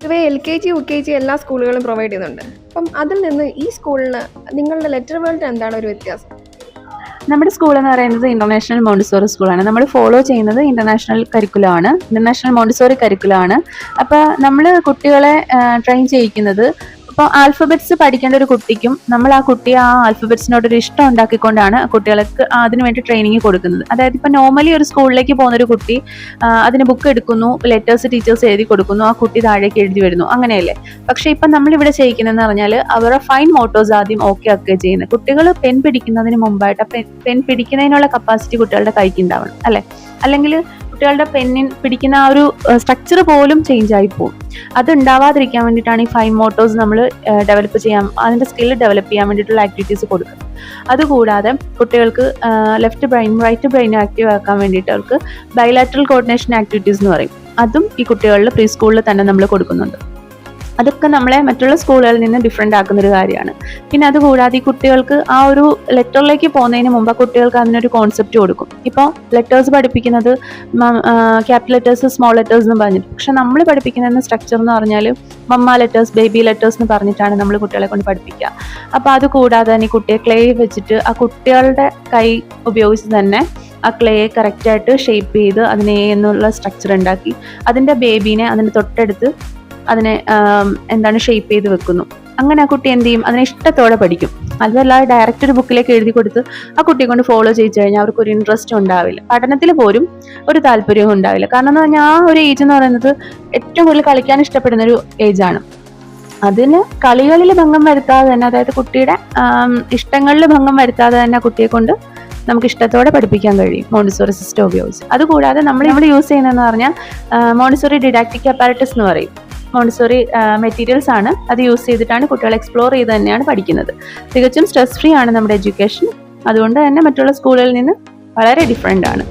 പൊതുവേ L K G U K G എല്ലാ സ്കൂളുകളും പ്രൊവൈഡ് ചെയ്യുന്നുണ്ട്. അപ്പം അതിൽ നിന്ന് ഈ സ്കൂളിന് നിങ്ങളുടെ ലെറ്റർ വേൾഡ് എന്താണ് ഒരു വ്യത്യാസം? നമ്മുടെ സ്കൂൾ എന്ന് പറയുന്നത് ഇന്റർനാഷണൽ മോണ്ടിസോറി സ്കൂളാണ് നമ്മൾ ഫോളോ ചെയ്യുന്നത് ഇന്റർനാഷണൽ കരിക്കുലമാണ് ഇന്റർനാഷണൽ മോണ്ടിസോറി കരിക്കുലമാണ് അപ്പോൾ നമ്മൾ കുട്ടികളെ ട്രെയിൻ ചെയ്യിക്കുന്നത് ഇപ്പോൾ ആൽഫബറ്റ്സ് പഠിക്കേണ്ട ഒരു കുട്ടിക്കും നമ്മൾ ആ കുട്ടി ആ ആൽഫബറ്റ്സിനോട് ഒരു ഇഷ്ടം ഉണ്ടാക്കിക്കൊണ്ടാണ് കുട്ടികൾക്ക് അതിന് വേണ്ടി ട്രെയിനിങ് കൊടുക്കുന്നത്. അതായത് ഇപ്പോൾ നോർമലി ഒരു സ്കൂളിലേക്ക് പോകുന്ന ഒരു കുട്ടി അതിന് ബുക്ക് എടുക്കുന്നു ലെറ്റേഴ്സ് ടീച്ചേഴ്സ് എഴുതി കൊടുക്കുന്നു ആ കുട്ടി താഴേക്ക് എഴുതി വരുന്നു അങ്ങനെയല്ലേ? പക്ഷേ ഇപ്പം നമ്മളിവിടെ ചെയ്യിക്കുന്നതെന്ന് പറഞ്ഞാൽ അവരുടെ ഫൈൻ മോട്ടോസ് ആദ്യം ഓക്കെ ആക്കുക ചെയ്യുന്നത്. കുട്ടികൾ പെൻ പിടിക്കുന്നതിന് മുമ്പായിട്ട് പെൻ പെൻ പിടിക്കുന്നതിനുള്ള കപ്പാസിറ്റി കുട്ടികളുടെ കൈക്ക് ഉണ്ടാവണം അല്ലേ? അല്ലെങ്കിൽ കുട്ടികളുടെ പെന്നിൻ പിടിക്കുന്ന ആ ഒരു സ്ട്രക്ചർ പോലും ചേഞ്ച് ആയി പോകും അത് ഉണ്ടാവാതിരിക്കാൻ വേണ്ടിയിട്ടാണ് ഈ ഫൈവ് മോട്ടോസ് നമ്മൾ ഡെവലപ്പ് ചെയ്യാൻ അതിന്റെ സ്കില്ല് ഡെവലപ്പ് ചെയ്യാൻ വേണ്ടിയിട്ടുള്ള ആക്ടിവിറ്റീസ് കൊടുക്കുന്നത്. അതുകൂടാതെ കുട്ടികൾക്ക് left brain right brain active ആക്കാൻ വേണ്ടിയിട്ട് അവർക്ക് ബൈലാറ്ററൽ കോർഡിനേഷൻ ആക്ടിവിറ്റീസ് എന്ന് പറയും. അതും ഈ കുട്ടികളിൽ പ്രീ സ്കൂളിൽ തന്നെ നമ്മൾ കൊടുക്കുന്നുണ്ട്. അതൊക്കെ നമ്മളെ മറ്റുള്ള സ്കൂളുകളിൽ നിന്ന് ഡിഫറെന്റ് ആക്കുന്ന ഒരു കാര്യമാണ്. പിന്നെ അതുകൂടാതെ ഈ കുട്ടികൾക്ക് ആ ഒരു ലെറ്ററിലേക്ക് പോകുന്നതിന് മുമ്പ് കുട്ടികൾക്ക് അതിനൊരു കോൺസെപ്റ്റ് കൊടുക്കും. ഇപ്പോൾ ലെറ്റേഴ്സ് പഠിപ്പിക്കുന്നത് ക്യാപിറ്റൽ ലെറ്റേഴ്സ് സ്മോൾ ലെറ്റേഴ്സ് എന്ന് പറഞ്ഞിട്ട്. പക്ഷെ നമ്മൾ പഠിപ്പിക്കുന്ന സ്ട്രക്ചർ എന്ന് പറഞ്ഞാൽ മമ്മ ലെറ്റേഴ്സ് ബേബി ലെറ്റേഴ്സ് എന്ന് പറഞ്ഞിട്ടാണ് നമ്മൾ കുട്ടികളെ കൊണ്ട് പഠിപ്പിക്കുക. അപ്പോൾ അത് കൂടാതെ തന്നെ കുട്ടിയെ ക്ലേ വെച്ചിട്ട് ആ കുട്ടികളുടെ കൈ ഉപയോഗിച്ച് തന്നെ ആ ക്ലേയെ കറക്റ്റായിട്ട് ഷേപ്പ് ചെയ്ത് അതിനെ എന്നുള്ള സ്ട്രക്ചർ ഉണ്ടാക്കി. അതിന്റെ ബേബീനെ അതിന്റെ തൊട്ടടുത്ത് അതിനെ എന്താണ് ഷേപ്പ് ചെയ്ത് വെക്കുന്നു. അങ്ങനെ ആ കുട്ടി എന്ത് ചെയ്യും? അതിനെ ഇഷ്ടത്തോടെ പഠിക്കും. അതല്ലാതെ ഡയറക്റ്റ് ഒരു ബുക്കിലേക്ക് എഴുതി കൊടുത്ത് ആ കുട്ടിയെ കൊണ്ട് ഫോളോ ചെയ്ത് കഴിഞ്ഞാൽ അവർക്ക് ഒരു ഇൻട്രസ്റ്റ് ഉണ്ടാവില്ല. പഠനത്തിൽ പോലും ഒരു താല്പര്യവും ഉണ്ടാവില്ല. കാരണം എന്ന് പറഞ്ഞാൽ ആ ഒരു ഏജ് എന്ന് പറയുന്നത് ഏറ്റവും കൂടുതൽ കളിക്കാൻ ഇഷ്ടപ്പെടുന്ന ഒരു ഏജാണ് അതിന് കളികളിൽ ഭംഗം വരുത്താതെ തന്നെ അതായത് കുട്ടിയുടെ ഇഷ്ടങ്ങളിൽ ഭംഗം വരുത്താതെ തന്നെ കുട്ടിയെ കൊണ്ട് നമുക്ക് ഇഷ്ടത്തോടെ പഠിപ്പിക്കാൻ കഴിയും. മോണ്ടിസോറി സിസ്റ്റം ഉപയോഗിച്ച്. അതുകൂടാതെ നമ്മൾ ഇവിടെ യൂസ് ചെയ്യുന്നതെന്ന് പറഞ്ഞാൽ മോണ്ടിസോറി ഡിഡാക്റ്റിക് അപ്പാരറ്റസ് എന്ന് പറയും. മോണ്ടിസോറി മെറ്റീരിയൽസ് ആണ് അത് യൂസ് ചെയ്തിട്ടാണ് കുട്ടികൾ എക്സ്പ്ലോർ ചെയ്ത് തന്നെയാണ് പഠിക്കുന്നത്. തികച്ചും സ്ട്രെസ് ഫ്രീ ആണ് നമ്മുടെ എഡ്യൂക്കേഷൻ അതുകൊണ്ട് തന്നെ മറ്റുള്ള സ്കൂളുകളിൽ നിന്ന് വളരെ ഡിഫറെന്റ് ആണ്.